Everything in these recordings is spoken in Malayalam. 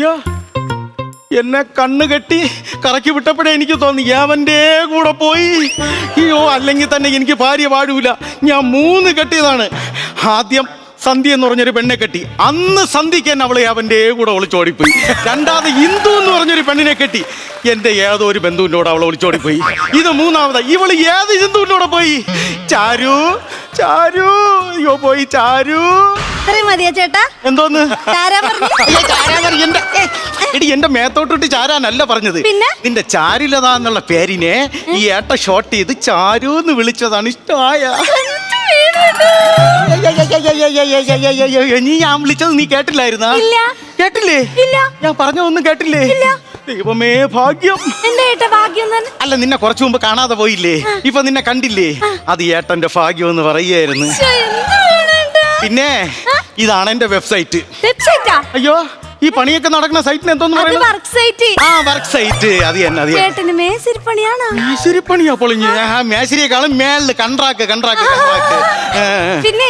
യ്യോ, എന്നെ കണ്ണ് കെട്ടി കറക്കി വിട്ടപ്പോഴേ എനിക്ക് തോന്നി അവന്റെ കൂടെ പോയി. അയ്യോ അല്ലെങ്കിൽ തന്നെ എനിക്ക് ഭാര്യ പാടൂല ഞാൻ മൂന്ന് കെട്ടിയതാണ്. ആദ്യം സന്ധ്യ എന്ന് പറഞ്ഞൊരു പെണ്ണെ കെട്ടി. അന്ന് സന്ധ്യയ്ക്ക് തന്നെ അവളെ അവന്റെ കൂടെ ഒളിച്ചോടിപ്പോയി. രണ്ടാമത് ഇന്ദു എന്ന് പറഞ്ഞൊരു പെണ്ണിനെ കെട്ടി. എന്റെ ഏതോ ഒരു ബന്ധുവിന്റെ കൂടെ അവളെ ഒളിച്ചോടിപ്പോയി. ഇത് മൂന്നാമത് ഇവൾ ഏത് ഹിന്ദുവിന്റെ കൂടെ പോയി? ചാരു ചാരു അയ്യോ പോയി ചാരു. ഇത്രയും മതിയോ ചേട്ടാ എന്തോന്ന് ആരാ പറഞ്ഞു അയ്യോ, ചാരാൻ എന്റെ ഏ, എടി എന്റെ മേത്തോട്ടിട്ട് ചാരാനല്ല പറഞ്ഞത് പിന്നെ? നിന്റെ ചാരുലത എന്നുള്ള പേരിനെ ഈ ഏട്ട ഷോർട്ട് ചെയ്ത് ചാരു എന്ന് വിളിച്ചതാണ് ഇഷ്ടമായ നീ ഞാൻ വിളിച്ചത് നീ കേട്ടില്ലായിരുന്നാ ഇല്ല. കേട്ടില്ലേ ഇല്ല. ഞാൻ പറഞ്ഞതൊന്നും കേട്ടില്ലേ ഇല്ല. ദൈവമേ ഭാഗ്യം എന്റെ ഏട്ടാ ഭാഗ്യം അല്ല നിന്നെ കുറച്ചു മുമ്പ് കാണാതെ പോയില്ലേ ഇപ്പൊ നിന്നെ കണ്ടില്ലേ അത് ഏട്ടന്റെ ഭാഗ്യം എന്ന് പറയുകയായിരുന്നു ശ്ശെ, എന്ത്? പിന്നെ ഇതാണ് എന്റെ വെബ്സൈറ്റ്. വെബ്സൈറ്റാ? അയ്യോ. ഈ പണിയൊക്കെ നടക്കുന്ന സൈറ്റിന് എന്തോന്ന് പറയുന്നത്? വർക്ക് സൈറ്റ് ആ വർക്ക് സൈറ്റ് അത് തന്നെ അത് തന്നെ. ചേട്ടന് മേശരി പണിയാ പൊളിഞ്ഞ്. ആ. മേശിരിയെക്കാളും മേളിൽ കൺട്രാക്ക് കൺട്രാക്ക്. പിന്നെ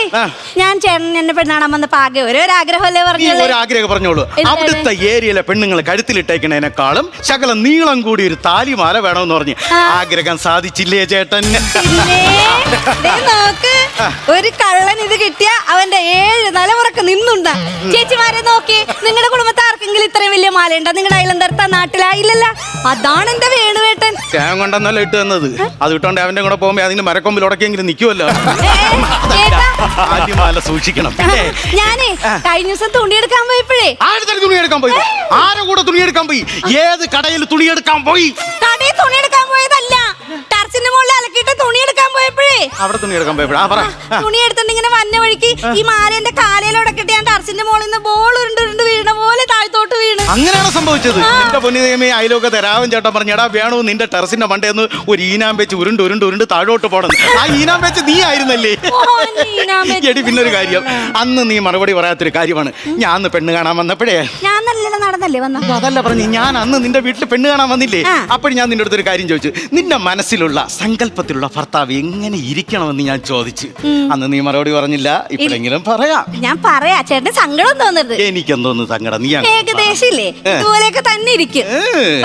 ഞാൻ ചേട്ടൻ എന്നെ പെണ്ണാണാൻ വന്നപ്പോ ആകെ ഒരേ ഒരു ആഗ്രഹമല്ലേ നീ പറഞ്ഞത് ഒരു ആഗ്രഹം പറഞ്ഞോളൂ? അവിടുത്തെ ഏരിയയിലെ പെണ്ണുങ്ങൾ കഴുത്തിലിട്ടേക്കണേനേക്കാളും ശകലം നീളം കൂടി ഒരു താലിമാല വേണമെന്ന് പറഞ്ഞ് പറഞ്ഞു ആഗ്രഹം സാധിച്ചില്ലേ ചേട്ടൻ? പിന്നെ, ദേ നോക്ക് ഒരു കള്ളൻ ഇത് കിട്ടിയ അവന്റെ ഏഴ് തലമുറയ്ക്ക് നിന്നുണ്ട. ചേച്ചിമാരെ നോക്കി നിങ്ങളുടെ കുടുംബത്തെ ആർക്കെങ്കിലും ഇത്രയും വലിയ മാലയുണ്ടോ. നിങ്ങളുടെ അയലന്തരത്ത നാട്ടിലായില്ലല്ല അതാണ് എന്റെ വേണുവേട്ടൻ. ഞാൻ കൊണ്ടെന്നല്ല ഇട്ട് തന്നത്. അത് ഇട്ടോണ്ട് അവന്റെ കൂടെ പോകുമ്പോ അതിന് മരക്കൊമ്പിൽ ഉടക്കെങ്കിലും നിക്കുമല്ലോ ആദ്യം ചേട്ടാ സൂക്ഷിക്കണം. ഞാനേ കഴിഞ്ഞ ദിവസം തുണിയെടുക്കാൻ പോയപ്പോഴേ. ആരുടെ തുണി എടുക്കാൻ പോയി? ആരെ കൂടെ തുണി എടുക്കാൻ പോയി? ഏത് കടയിൽ തുണി എടുക്കാൻ പോയി? കടയിൽ തുണിയെടുക്കാൻ പോയതല്ല. ടർച്ചിന്റെ മുകളിൽ അലക്കിയിട്ട് തുണിയെടുക്കാൻ പോയപ്പോഴേ? അവിടെ തുണി എടുക്കാൻ പോയപ്പോഴാ. പറ. തുണി എടുത്തിട്ട് ഇങ്ങനെ വന്ന വഴിക്ക് ഈ മാലേന്റെ കാലയിലൊടക്കിട്ട് ഞാൻ ടെറസിന്റെ മുകളിൽ നിന്ന് ബോൾ ഉരുണ്ട് ഉരുണ്ട് വീണ പോലെ താഴ്ത്തോട്ട് വീണ്. അങ്ങനെയാണ് സംഭവിച്ചത്? എന്റെ പൊന്നിതയമേ അയലൊക്കെ തരാവൻ ചേട്ടൻ പറഞ്ഞെടാ വേണോ നിന്റെ ടെറസിന്റെ മണ്ടേന്ന് ഒരു ഈനാം വെച്ച് ഉരുണ്ട് ഉരുണ്ട് ഉരുണ്ട് താഴോട്ട് പോണം ആ ഈനാം വെച്ച് നീ ആയിരുന്നല്ലേ? എടി പിന്നൊരു കാര്യം. അന്ന് നീ മറുപടി പറയാത്തൊരു കാര്യമാണ്. ഞാൻ പെണ്ണ് കാണാൻ വന്നപ്പോഴേ ഞാൻ നല്ല നടന്നല്ലേ വന്ന? അതല്ല പറഞ്ഞു ഞാൻ അന്ന് നിന്റെ വീട്ടിൽ പെണ്ണ് കാണാൻ വന്നില്ലേ. അപ്പോൾ ഞാൻ നിന്റെ അടുത്തൊരു കാര്യം ചോദിച്ചു. നിന്റെ മനസ്സിലുള്ള സങ്കല്പത്തിലുള്ള ഭർത്താവ് എങ്ങനെ ഇരിക്കണമെന്ന് ഞാൻ ചോദിച്ചു. അന്ന് നീ മറുപടി പറഞ്ഞില്ല. ഇപ്പോഴെങ്കിലും പറയാം. ഞാൻ പറയാ. ചേട്ടന് സങ്കടം തോന്നരുത്. എനിക്കെന്തോന്ന് സങ്കടം. നീ ഏകദേശം ഇല്ലേ. ഇതുപോലെയൊക്കെ തന്നെ ഇരിക്കും.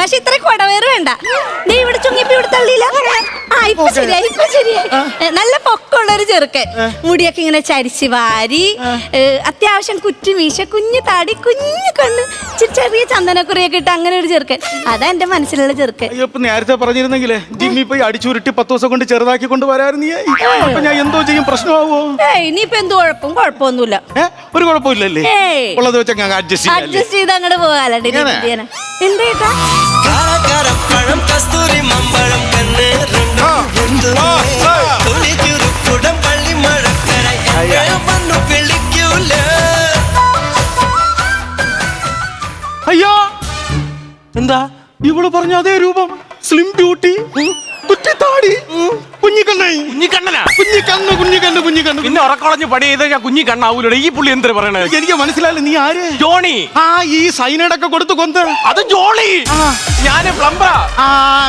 പക്ഷെ ഇത്ര കൊടവേറ് വേണ്ട. നീ ഇവിടെ ചുങ്ങിപ്പി ഇവിടെ തള്ളിയില്ല. ആ ഇപ്പൊ ശരിയായി ഇപ്പൊ ശരിയായി നല്ല പൊക്കമുള്ള ഒരു ചെറുക്കൻ മുടിയൊക്കെ ഇങ്ങനെ ചരിച്ച് വാരി അത്യാവശ്യം കുറ്റി മീശ കുഞ്ഞു താടി കുഞ്ഞു കണ്ണ് ചെറിയ ചന്ദനക്കുറിയൊക്കെ ഇട്ട് അങ്ങനെ ഒരു ചെറുക്കൻ അതാ എന്റെ മനസ്സിലുള്ള ചെറുക്കൻ അയ്യോ ഇപ്പൊ നേരത്തെ പറഞ്ഞിരുന്നെങ്കിലേ ജിമ്മി പോയി അടിച്ചുരുട്ടി പത്ത് ദിവസം കൊണ്ട് ചെറുതാക്കി കൊണ്ട് വരായിരുന്നു അപ്പൊ ഞാൻ എന്തോ ചെയ്യും പ്രശ്നമാവോ ഇനിയിപ്പൊ എന്ത് കുഴപ്പം കുഴപ്പമൊന്നുമില്ല ഒരു കുഴപ്പമില്ലല്ലേ. ഉള്ളത് വെച്ച് അങ്ങ് അഡ്ജസ്റ്റ് അഡ്ജസ്റ്റ് ചെയ്ത് അങ്ങോട്ട് പോകാലോ ഇങ്ങനെ? എന്തേട്ടാ കസ്തൂരി മമ്പഴം കണ്ണ് തുണി ചുരുക്കുടം പള്ളി മഴക്കര വന്നു വിളിക്കൂല അയ്യോ. എന്താ? ഇവൾ പറഞ്ഞ അതേ രൂപം. സ്ലിം ബ്യൂട്ടി കുറ്റിത്താടി. കുഞ്ഞിക്കണ്ണനാ? കുഞ്ഞിക്കണ്ണ് കുഞ്ഞിക്കണ്ണ് കുഞ്ഞിക്കണ്ണ്. പിന്നെ ഉറക്കളഞ്ഞ് പണി ചെയ്ത് ഞാൻ കുഞ്ഞി കണ്ണാവൂലോ ഈ പുള്ളി എന്തിനാ പറയണേ? എനിക്ക് മനസ്സിലായില്ല നീ ആര്? ജോണി. ആ ഈ സൈനഡൊക്കെ കൊടുത്ത് കൊന്ത് അത് ജോളി. ഞാൻ പ്ലംബറ. ആ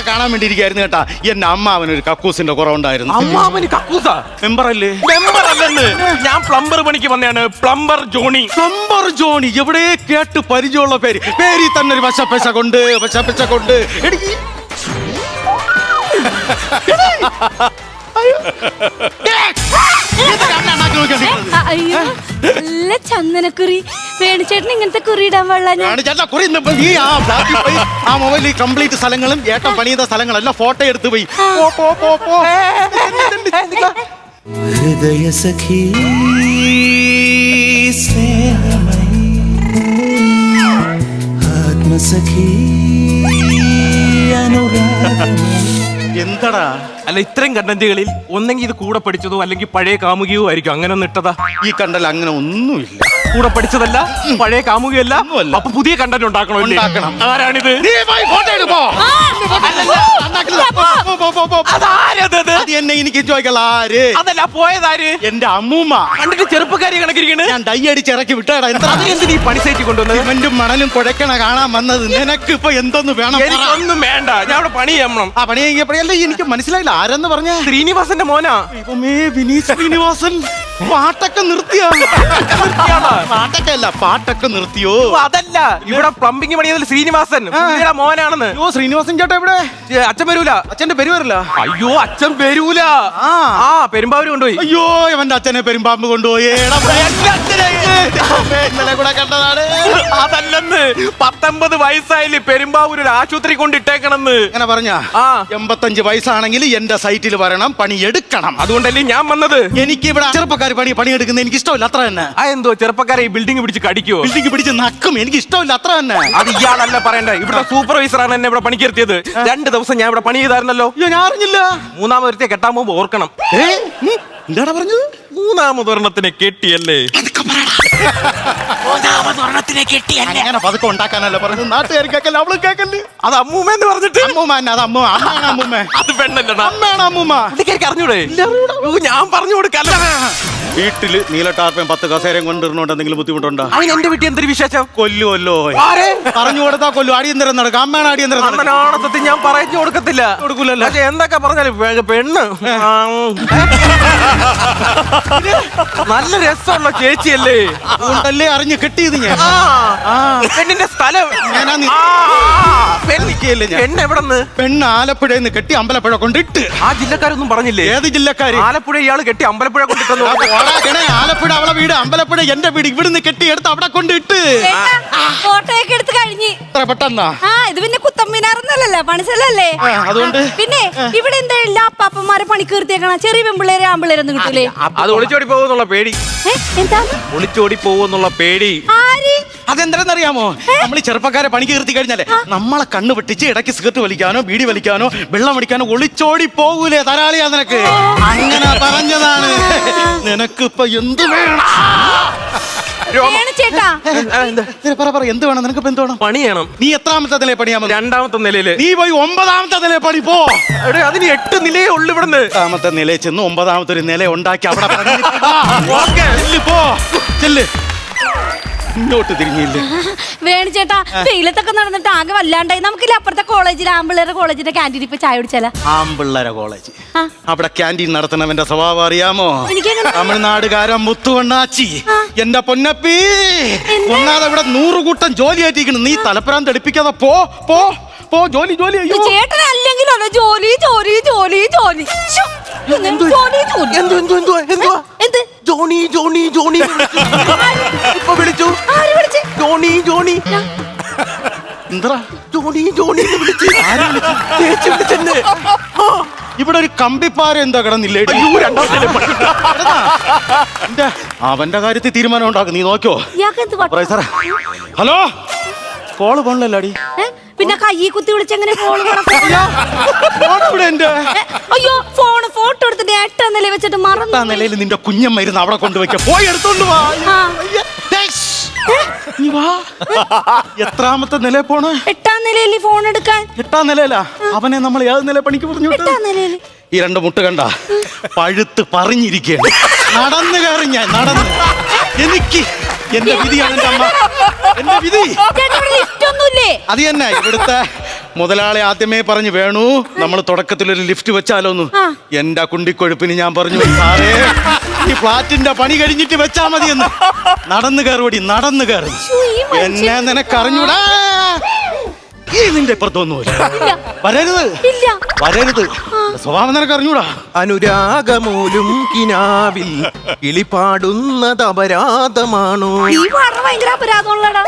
കാണാൻ വേണ്ടിയിരിക്കായിരുന്നു കേട്ടാ. എന്റെ ഒരു കക്കൂസിന്റെ കുറവുണ്ടായിരുന്നു അമ്മാവന് കക്കൂസ? ഞാൻ പ്ലംബർ പണിക്ക് വന്നതാണ്. Plumber Johnny. പ്ലംബർ ജോണി എവിടെ കേട്ട് പരിചയമുള്ള പേര്. പേരിൽ തന്നെ ഒരു വശപ്പശ കൊണ്ട് വശപ്പശ കൊണ്ട്. എടി. അയ്യോ. നല്ല ചന്ദനക്കുറി. വേണിച്ചേട്ടൻ ഇങ്ങനത്തെ കുറി ഇടാൻ പാടില്ല ഞാൻ. ചേട്ടാ, കുറി ആ ഫ്ലാറ്റിൽ പോയി. ആ മൊബൈലിൽ കംപ്ലീറ്റ് സ്ഥലങ്ങളും ഏട്ടൻ പണിയുന്ന സ്ഥലങ്ങളെല്ലാം ഫോട്ടോ എടുത്ത് പോയി. പോ, പോ, പോ, പോ. ഹൃദയ സഖി സ്നേഹമയി. ആത്മസഖി അനുരാഗമയി. എന്തടാ? അല്ല ഇത്രയും കണ്ടന്റുകളിൽ ഒന്നെങ്കിൽ ഇത് കൂടെ പഠിച്ചതോ അല്ലെങ്കിൽ പഴയ കാമുകിയോ ആയിരിക്കും. അങ്ങനെ ഒന്നിട്ടതാ ഈ കണ്ടൽ അങ്ങനെ ഒന്നുമില്ല. കൂടെ പഠിച്ചതല്ല പഴയ കാമുകയല്ല. അപ്പൊ പുതിയ കണ്ടന്റ് ഉണ്ടാക്കണോ ഉണ്ടാക്കണം. ആരാണിത്? എന്നെ എനിക്ക് ചോദിക്കല ആര്? അതല്ല പോയതാര്? എന്റെ അമ്മൂമ്മ. കണ്ടിട്ട് ചെറുപ്പക്കാരി കണക്കിരിക്കണ്? ഞാൻ ഡൈ അടിച്ച് ഇറക്കി വിട്ടാടാ എന്താ? അതിനെന്തിനാ ഈ പണി സൈറ്റിൽ കൊണ്ടുവന്നത്? ഇവന്റും മണലും കുഴക്കണ കാണാൻ വന്നത് നിനക്ക് ഇപ്പൊ എന്തൊന്ന് വേണം എനിക്കൊന്നും വേണ്ട. ഞാൻ അവിടെ പണി ചെയ്യണം. ആ പണി കഴിഞ്ഞപ്പോഴല്ലേ എനിക്ക് മനസ്സിലായില്ല. ആരെന്ന് പറഞ്ഞ? ശ്രീനിവാസന്റെ മോനാ. ദൈവമേ വിനീത് ശ്രീനിവാസൻ. പാട്ടൊക്കെ നിർത്തിയോ? പാട്ടൊക്കെ അല്ല പാട്ടൊക്കെ നിർത്തിയോ? അതല്ല. ഇവിടെ പ്ലംബിംഗ് പണിയതിൽ ശ്രീനിവാസൻ. പുള്ളിയുടെ മോനാണെന്ന്. അയ്യോ ശ്രീനിവാസൻ ചേട്ടാ ഇവിടെ ഏ, അച്ഛൻ വരൂല. അച്ഛന്റെ പേര് വരില്ല. അയ്യോ അച്ഛൻ വരൂല. ആ. ആ പെരുമ്പാവൂര് കൊണ്ടുപോയി. അയ്യോ ഇവന്റെ അച്ഛനെ പെരുമ്പാമ്പ് കൊണ്ടുപോയി. എടാ, എന്റെ അച്ഛനെ. ഇന്നലെ കൂടെ കണ്ടതാണ്. അതല്ലെന്ന്. പത്തൊമ്പത് വയസ്സായില്ലേ പെരുമ്പാവൂര് ഒരു ആശുപത്രി കൊണ്ടിട്ടേക്കണെന്ന്. അങ്ങനെ പറഞ്ഞ? ആ. എൺപത്തഞ്ച് വയസ്സാണെങ്കിൽ എന്റെ സൈറ്റിൽ വരണം പണി എടുക്കണം. അതുകൊണ്ടല്ലേ ഞാൻ വന്നത്. എനിക്ക് ഇവിടെ ചെറുപ്പക്കാർ പണി പണിയെടുക്കുന്നത് എനിക്ക് ഇഷ്ടമില്ല അത്ര തന്നെ. ആ എന്തോ ചെറുപ്പക്കാരെ ഈ ബിൽഡിംഗ് പിടിച്ച് കടിക്കോ ബിൽഡിംഗ് പിടിച്ച് നക്കും എനിക്ക് ഇഷ്ടമില്ല അത്ര തന്നെ. അത് ഇയാളല്ല പറയണ്ടേ. ഇവിടെ സൂപ്പർവൈസർ ആണ് എന്നെ ഇവിടെ പണിക്കിരുത്തിയത് രണ്ട് ദിവസം ഞാൻ ഇവിടെ പണി ചെയ്തായിരുന്നല്ലോ. അയ്യോ ഞാൻ അറിഞ്ഞില്ല. മൂന്നാമതൊരുത്തെ കെട്ടാൻ പോകുമ്പോൾ ഓർക്കണം. ഏ? എന്താടാ പറഞ്ഞത്? മൂന്നാമതൊരെണ്ണത്തിനെ കെട്ടിയല്ലേ? അങ്ങനെ പതുക്കെ ഉണ്ടാക്കാനല്ല പറഞ്ഞു നാട്ടുകാർ കേക്കല്ല അവൾ കേക്കല്ലേ അത് അമ്മൂമ്മ എന്ന് പറഞ്ഞിട്ട്? അമ്മൂമ്മ തന്നെ അത് അമ്മ അമ്മയാണ് അമ്മൂമ്മ. അത് പെണ്ണല്ലടാ. അമ്മയാണ് അമ്മൂമ്മ. പുള്ളിക്കാരിക്ക് അറിഞ്ഞൂടെ? ഓ, ഞാൻ പറഞ്ഞു കൊടുക്കല്ല വീട്ടിൽ നീലട്ടാർപ്പയും പത്ത് കസേരയും കൊണ്ടിരുന്നോണ്ട് എന്തെങ്കിലും ബുദ്ധിമുട്ടുണ്ടോ? അതിന് എന്റെ വീട്ടിൽ എന്തൊരു വിശേഷം? കൊല്ലുമല്ലോ ആരെ? പറഞ്ഞു കൊടുത്താ കൊല്ലു. അടിയന്തരം നടക്കും. അമ്മയാണ് അടിയന്തരം നടക്കും. ഞാൻ പറഞ്ഞു കൊടുക്കത്തില്ല. കൊടുക്കൂലല്ലോ. പക്ഷെ എന്തൊക്കെ പറഞ്ഞാലും പെ- പെണ്ണ്. ആ, ഉം. നല്ല രസമുള്ള ചേച്ചിയല്ലേ? ഉണ്ടല്ലേ അറിഞ്ഞ് കെട്ടിയത് ഞാൻ. ആ ആ. പെണ്ണിന്റെ സ്ഥലം. ഞാനാ നി- ആ, പെണ്ണ് നിൽക്കുകയല്ലേ ഞാൻ? പെണ്ണ് എവിടെന്ന്? പെണ്ണ് ആലപ്പുഴയിൽ നിന്ന് കെട്ടി അമ്പലപ്പുഴ കൊണ്ടിട്ട്. ആ ജില്ലക്കാരൊന്നും പറഞ്ഞില്ലേ? ഏത് ജില്ലക്കാര്? ആലപ്പുഴ ഇയാൾ കെട്ടി അമ്പലപ്പുഴ കൊണ്ടിട്ടെന്ന് ആ, പോടാ ആലപ്പുഴ അവളെ വീട് അമ്പലപ്പുഴ എന്റെ വീട് ഇവിടുന്ന് കെട്ടി എടുത്ത് അവിടെ കൊണ്ടിട്ട്. ഫോട്ടോയൊക്കെ എടുത്ത് കഴിഞ്ഞ്. എത്ര പെട്ടെന്നാ? ആ ഇത് പിന്നെ കുത്തമ്പിനാർന്നല്ലല്ലോ പണിസലല്ലേ? ആ, അതുകൊണ്ട്? പിന്നെ ഇവിടെ എന്താ എല്ലാ അപ്പാപ്പന്മാരെ പണി കീർത്തിയേക്കണം? ചെറിയ പെമ്പിള്ളേരെ ആമ്പിള്ളേരൊന്നും കിട്ടൂലേ? അത് ഒളിച്ചോടി പോകുന്നുള്ള പേടി. ഏ, എന്താണ്? ഒളിച്ചോടി പോകുന്നുള്ള പേടി. ആര്? അതെന്താണെന്നറിയാമോ നമ്മൾ ചെറുപ്പക്കാരെ പണിക്ക് കീർത്തി കഴിഞ്ഞാലേ നമ്മളെ കണ്ണു വെട്ടിച്ച് ഇടയ്ക്ക് സിഗരറ്റ് വലിക്കാനോ ബീഡി വലിക്കാനോ വെള്ളം അടിക്കാനോ ഒളിച്ചോടി പോകൂലേ തരാളിയാ നിനക്ക്. അങ്ങനെ പറഞ്ഞതാണ്. നിനക്ക് ഇപ്പൊ എന്ത് വേണം? രോമ- ചേട്ടാ. ആ, പറ പറ എന്ത് വേണം? നിനക്ക് ഇപ്പൊ എന്ത് വേണം? പണി ചെയ്യണം. നീ എത്രാമത്തെ പണിയാമോ രണ്ടാമത്തെ നിലയിൽ. നീ പോയി ഒമ്പതാമത്തെ പണി പോ. എടേ, അതിന് എട്ട് നിലയേ ഉള്ളു ഇവിടുന്ന്. എട്ടാമത്തെ നിലയിൽ ചെന്ന് ഒമ്പതാമത്തെ ഒരു നില ഉണ്ടാക്കി അവിടെ പോ. ചെല്ല്. ഇങ്ങോട്ട് തിരിഞ്ഞില്ല? വേണു ചേട്ടാ വെയിലത്തൊക്കെ നടന്നിട്ട് ആകെ വല്ലാണ്ടായി. നമുക്കില്ല അപ്പുറത്തെ കോളേജിൽ ആമ്പിള്ളേരെ കോളേജിന്റെ കാന്റീൻ ഇപ്പൊ ചായ കുടിച്ചാലോ? ആമ്പിള്ളേരെ കോളേജ്. അവിടെ കാന്റീൻ നടത്തണവന്റെ സ്വഭാവം അറിയാമോ? തമിഴ്നാടുകാരൻ മുത്തുവണ്ണാച്ചി. എന്റെ പൊന്നപ്പി. ഒന്നാതെ ഇവിടെ നൂറ് കൂട്ടം ജോലി ആയിട്ടിരിക്കണം നീ തലപ്പുരാൻ തെളിപ്പിക്കാതെ പോ പോ പോ ജോലി ജോലി അയ്യോ. ചേട്ടൻ അല്ലെങ്കിൽ അല്ല ജോലി ജോലി ജോലി ജോലി. Johnny Johnny Johnny Johnny Johnny Johnny Johnny എന്തുവാ? എന്ത്? ജോണി ജോണി ജോണി എന്താ ജോണി ജോണി എന്ന് വിളിച്ച്. ചേച്ചി വിളിച്ചെന്നെ. ആ, ഇവിടെ ഒരു കമ്പിപ്പാര എന്താ കിടന്നില്ലേ? അയ്യോ രണ്ടാമത്തെ. എന്റെ അവന്റെ കാര്യത്തിൽ തീരുമാനം ഉണ്ടാക്കും. നീ നോക്കിയോ? ഇയാൾക്ക് എന്ത് വട്ട- പറയ സാറേ. ഹലോ? കോൾ പോണല്ലോ ഏ? പിന്നെ കൈ കുത്തി വിളിച്ചെങ്ങനെ ഫോൺ ഇവിടെ എന്റെ. അയ്യോ ഫോൺ ഫോട്ടോ എടുത്തിട്ട് എട്ടാം നില വെച്ചിട്ട് മറന്നു നിലയിൽ നിന്റെ കുഞ്ഞമ്മരുന്ന് അവിടെ കൊണ്ടുവയ്ക്ക. പോയി എടുത്തോണ്ട് വാ. ആ. നീ വാ. എത്രാമത്തെ നില പോണ? എട്ടാം നിലയിൽ ഫോൺ എടുക്കാൻ. എട്ടാം നിലയിലാ? അവനെ നമ്മൾ ഏത് നില പണിക്ക് പറഞ്ഞു വിട്ടത്? എട്ടാം നിലയിൽ. ഈ രണ്ട് മുട്ട കണ്ട പഴുത്ത് പറഞ്ഞിരിക്കുകയാണ്. നടന്നു കയറി ഞാൻ നടന്ന്. എനിക്ക് എന്റെ വിധിയാണ് എന്റെ അമ്മ. എന്റെ വിധി. ചേട്ടാ ഇവിടെ ലിഫ്റ്റ് ഒന്നുമില്ലേ? അത് തന്നെ ഇവിടുത്തെ മുതലാളി ആദ്യമേ പറഞ്ഞു വേണു നമ്മൾ തുടക്കത്തിൽ ഒരു ലിഫ്റ്റ് വെച്ചാലോന്ന്. എന്റെ കുണ്ടിക്കൊഴുപ്പിന് ഞാൻ പറഞ്ഞു സാറേ ഈ ഫ്ലാറ്റിന്റെ പണി കഴിഞ്ഞിട്ട് വെച്ചാ മതിയെന്ന്. നടന്നു കയറുപടി നടന്നു കയറി. എന്നെ നിനക്ക് അറിഞ്ഞൂടാ ഈ നിന്റെ ഇപ്പുറത്തൊന്നുമില്ല. ഇല്ല. വരരുത്. ഇല്ല. വരരുത്. സ്വഭാവം നിനക്ക് അറിഞ്ഞൂടാ അനുരാഗമൂലും കിനാവിൽ കിളിപാടുന്നത് അപരാധമാണോ? ഈ പാടുന്ന ഭയങ്കര അപരാധമുള്ളടാ.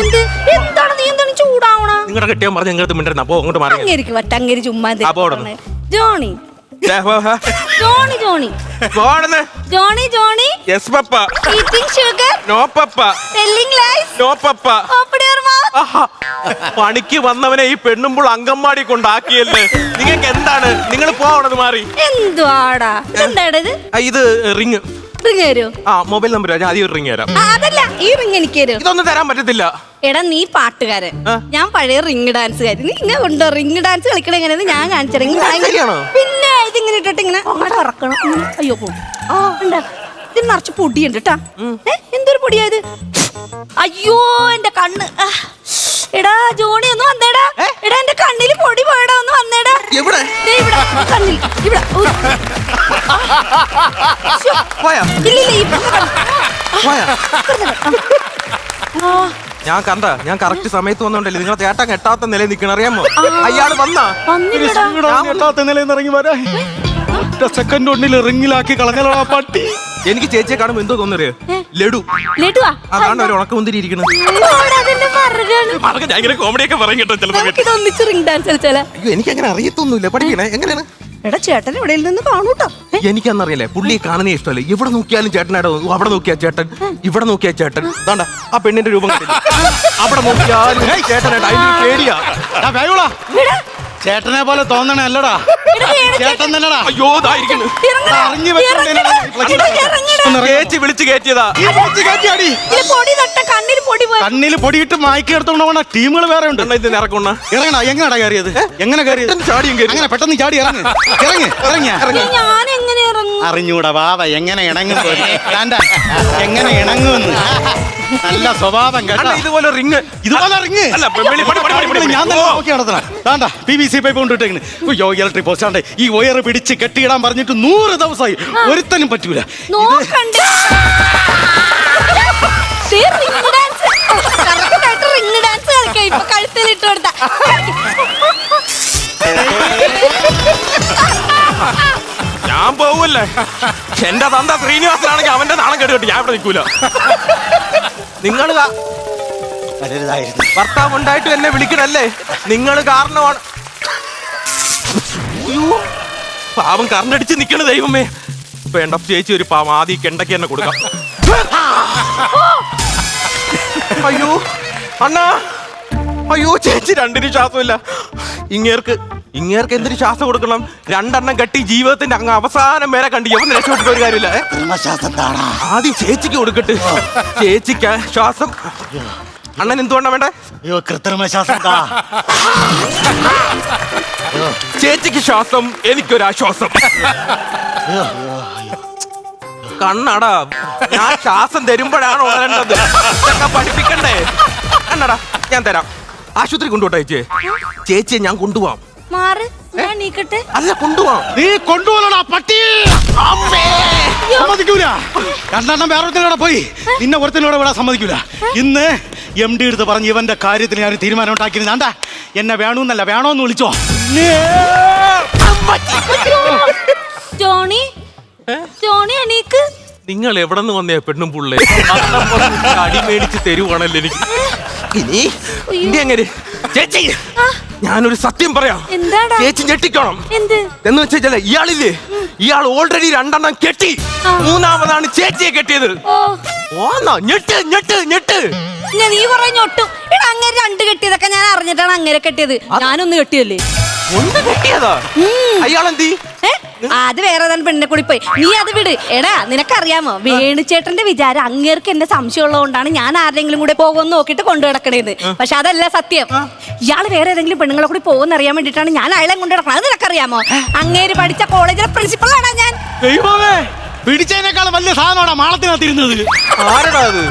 എന്ത്? എന്താണ് നീ എന്താണ് ചൂടാവണ? നിങ്ങളുടെ കെട്ടിയാൻ പറഞ്ഞ നിങ്ങൾക്ക് മിണ്ടരുന്ന അപ്പോ അങ്ങോട്ട് മാറി. അങ്ങേരിക്ക് വട്ട അങ്ങേരി ചുമ്മാ അപ്പൊ അവിടെ ജോണി. Johnny Johnny. പോണെന്ന്. Johnny Johnny. Yes papa. Eating sugar no papa. Telling lies no papa. പണിക്ക് വന്നവനെ ഈ പെണ്ണുമ്പോൾ അങ്കമാടി കൊണ്ടാക്കിയല്ലേ? നിങ്ങൾക്ക് എന്താണ്? നിങ്ങൾ പോവണത് മാറി. എന്തുവാടാ? എന്താടാ ഇത്? ആ, ഇത് റിങ്. റിങ് തരൂ ആ മൊബൈൽ നമ്പർ ഞാൻ ആദ്യം റിങ് തരാം. ആ, അതല്ല ഈ റിങ് എനിക്ക് തരും? ഇതൊന്നും തരാൻ പറ്റത്തില്ല. എടാ നീ പാട്ടുകാരൻ. ആ. ഞാൻ പഴയ റിങ് ഡാൻസുകാരി നീ ഇങ്ങനെ ഉണ്ടോ? റിങ് ഡാൻസ് കളിക്കണ എങ്ങനെയെന്ന് ഞാൻ കാണിച്ചു റിങ് ശരിയാണോ? പിന്നെ ഇതിങ്ങനെ ഇട്ടിട്ട് ഇങ്ങനെ അങ്ങോട്ട് ഇറക്കണം. ഇങ്ങനെ. അയ്യോ പോ. ഉണ്ടാ? ഇതിന് നിറച്ച് പൊടിയുണ്ട് കേട്ടാ ഏ എന്തൊരു പൊടിയായത് അയ്യോ എന്റെ കണ്ണ്. ആ. എടാ ജോണി ഒന്ന് വന്നേടാ. എടാ എന്റെ കണ്ണിൽ പൊടി പോയടാ ഒന്ന് വന്നേടാ. എവിടെ? ദേ ഇവിടെ കണ്ണിൽ ഇവിടെ ഉ. പോയാ? ഇല്ല ഇല്ല ഇപ്പൊ പോയാ? ഞാൻ കണ്ട ഞാൻ കറക്റ്റ് സമയത്ത് വന്നോണ്ടല്ലേ നിങ്ങളെ ചേട്ടൻ കെട്ടാത്ത നിലയിൽ നിൽക്കണം അറിയാമോ? അയ്യാൾ വന്നാ. എട്ടാത്ത നിലയിൽ ഇറങ്ങി വരാ. സെക്കൻഡ് ഒന്നിൽ റിങ്ങിലാക്കി കളഞ്ഞലോടാ പട്ടി. എനിക്ക് ചേച്ചിയെ കാണുമ്പോ എന്തോ തോന്നറിയോ ലഡു. ആ ഒരു ഉണക്കമുന്തിരി ഇരിക്കണം അതിന്റെ ഞാൻ ഇങ്ങനെ കോമഡിയൊക്കെ പറയും കേട്ടോ ചില സമയത്ത് നമുക്കിത് റിംഗ് ഡാൻസ് കളിച്ചാലേ? അയ്യോ എനിക്ക് അങ്ങനെ അറിയത്തൊന്നുമില്ല. പഠിക്കണേ എങ്ങനെയാണ്? എടാ ചേട്ടൻ ഇവിടെ നിന്ന് കാണൂട്ടോ എനിക്കന്നറിയില്ലേ പുള്ളിയെ കാണുന്നേ ഇഷ്ടമല്ലേ ഇവിടെ നോക്കിയാലും ചേട്ടൻ. അവിടെ നോക്കിയാ ചേട്ടൻ ഇവിടെ നോക്കിയാ ചേട്ടൻ ദാണ്ട ആ പെണ്ണിന്റെ രൂപം കണ്ടില്ലേ? അവിടെ നോക്കിയാലും ചേട്ടനായിട്ട് അതിന്റെ ഒരു പേടിയാ ആ, വേഗൂടാ. ചേട്ടനെ പോലെ തോന്നണല്ലടാ ചേട്ടൻ തന്നെടാ. അയ്യോ അറിഞ്ഞു ചേച്ചി വിളിച്ച് കയറ്റിയതാ കണ്ണിൽ പൊടിയിട്ട് മയക്കി എടുത്തോണ്ട് ടീമുകൾ വേറെ ഉണ്ട്. ഇറക്കണ ഇറങ്ങടാ എങ്ങനെടാ കയറിയത്? എങ്ങനെ കയറിയത്? പെട്ടെന്ന് ചാടിയും. അങ്ങനെ പെട്ടെന്ന് ചാടി ഇറങ്ങ്. ഇറങ്ങി ഇറങ്ങും. അറിഞ്ഞൂടാ വാവ എങ്ങനെ ഇണങ്ങും? എങ്ങനെ ഇണങ്ങുമെന്ന് നല്ല സ്വഭാവം കേട്ടോ. ഇതുപോലെ റിങ് ഇതുപോലെ റിങ്. അല്ല, വെളി- പടി- പടി- പടി- പടി- ഞാൻ തന്നെ. നോക്കി നടത്തണം. വേണ്ട പി വി സി പൈപ്പ് കൊണ്ടിട്ടേക്കണ് അയ്യോ ഇലക്ട്രിക് പോസ്റ്റാണ്ട് ഈ വയർ പിടിച്ച് കെട്ടിയിടാൻ പറഞ്ഞിട്ട് നൂറ് ദിവസമായി. ഒരുത്തനും പറ്റൂല. നോക്കണ്ട? ring dance. കളിക്കാം. ഇപ്പൊ കഴുത്തിലിട്ട് കൊടുത്ത. ഞാൻ പോവല്ലേ? എന്റെ തന്ത ശ്രീനിവാസനാണെങ്കിൽ അവന്റെ നാളം കേട്ട് കേട്ട് ഞാൻ ഇവിടെ നിൽക്കൂല. നിങ്ങൾ വരരുതായിരുന്നു ഭർത്താവ് ഉണ്ടായിട്ട് എന്നെ വിളിക്കണല്ലേ? നിങ്ങൾ കാരണമാണ്. പാവം കറണ്ടടിച്ച് നിക്കണ ദൈവമേ. വേണ്ട ചേച്ചി ഒരു പാവം ആദ്യം കെണ്ടയ്ക്ക് തന്നെ കൊടുക്കാം. അയ്യോ അണ്ണാ. അയ്യോ ചേച്ചി രണ്ടിനും ശ്വാസമില്ല. ഇങ്ങേർക്ക് ഇങ്ങേർക്ക് എന്തിനു ശ്വാസം കൊടുക്കണം? രണ്ടെണ്ണം കെട്ടി ജീവിതത്തിന്റെ അങ്ങ് അവസാനം വരെ കണ്ടി എവിടെ രക്ഷപ്പെട്ടിട്ട് ഒരു കാര്യമില്ല. ഏ? ആദ്യം ചേച്ചിക്ക് കൊടുക്കട്ടെ. ചേച്ചിക്ക ശ്വാസം. അണ്ണൻ എന്തുകൊണ്ടാ വേണ്ടേ? അയ്യോ കൃത്രിമ ശ്വാസം താ ചേച്ചിക്ക് ശ്വാസം എനിക്കൊരാശ്വാസം. അയ്യോ, കണ്ണടാ ഞാൻ ശ്വാസം തരുമ്പോഴാണ് ഉണരേണ്ടത് ഇതൊക്കെ പഠിപ്പിക്കണ്ടേ? കണ്ണടാ ഞാൻ തരാം. ആശുപത്രി കൊണ്ടുപോട്ടെ ചേച്ചിയെ ചേച്ചിയെ ഞാൻ കൊണ്ടുപോവാം. മാറ് ഞാൻ നീക്കട്ടെ. അല്ല കൊണ്ടുപോകണം. നീ കൊണ്ടുപോകണോ പട്ടി? സമ്മതിക്കൂല. രണ്ടെണ്ണം വേറൊരുത്തിനോടെ പോയി. നിന്നെ ഒരുത്തിനോടെ വിടാൻ സമ്മതിക്കൂല. ഇന്ന് എം ഡി എടുത്ത് പറഞ്ഞ് ഇവന്റെ കാര്യത്തിൽ ഞാൻ തീരുമാനം ഉണ്ടാക്കിയിരുന്നാണ്ട എന്നെ വേണമെന്നല്ല വേണോന്ന് വിളിച്ചോ. ജോണി ജോണി എണീക്ക്. നിങ്ങൾ എവിടെ നിന്ന് വന്നേ പെണ്ണും പുള്ളേ? അടി മേടിച്ച് തരുവാണല്ലോ എനിക്ക്? ഇനി എങ്ങനെ? ചേച്ചി! ഞാനൊരു സത്യം പറയാം. എന്താടാ? ചേച്ചി ഞെട്ടിക്കോണം. എന്ത്? എന്ന് വെച്ചാൽ ഇയാളില്ലേ? ഇയാൾ ഓൾറെഡി രണ്ടെണ്ണം കെട്ടി. മൂന്നാമതാണ് ചേച്ചിയെ കെട്ടിയത്. ഓ. ഓന്നാ ഞെട്ട് ഞെട്ട് ഞെട്ട്. ഞാൻ നീ ഒട്ടും എടാ അങ്ങനെ രണ്ട് കെട്ടിയതൊക്കെ ഞാൻ അറിഞ്ഞിട്ടാണ് അങ്ങനെ കെട്ടിയത്. ഞാനൊന്ന് കെട്ടിയല്ലേ? ഒന്ന് കെട്ടിയതാ? അയാൾ എന്തി? അത് വേറെ തന്നെ പെണ്ണിനെ കൂടി പോയി. നീ അത് വിട്. എടാ നിനക്കറിയാമോ? വേണുചേട്ടന്റെ വിചാരം അങ്ങേർക്ക് എന്റെ സംശയം ഉള്ളതുകൊണ്ടാണ് ഞാൻ ആരുടെങ്കിലും കൂടെ പോകുമെന്ന് നോക്കിട്ട് കൊണ്ടു കിടക്കണേന്ന് പക്ഷെ അതല്ല സത്യം. ഇയാൾ വേറെ ഏതെങ്കിലും പെണ്ണുങ്ങളെ കൂടി പോകുമെന്ന് അറിയാൻ വേണ്ടിയിട്ടാണ് ഞാൻ അയാളെ കൊണ്ടു കിടക്കണം അത് നിനക്കറിയാമോ? അങ്ങേര് പഠിച്ച കോളേജിലെ പ്രിൻസിപ്പളാണ് ഞാൻ? ദൈവമേ പിടിച്ചതിനേക്കാളും വലിയ സാധനമാണ് മാളത്തിനകത്തിരുന്നത് ആരടാ അത്?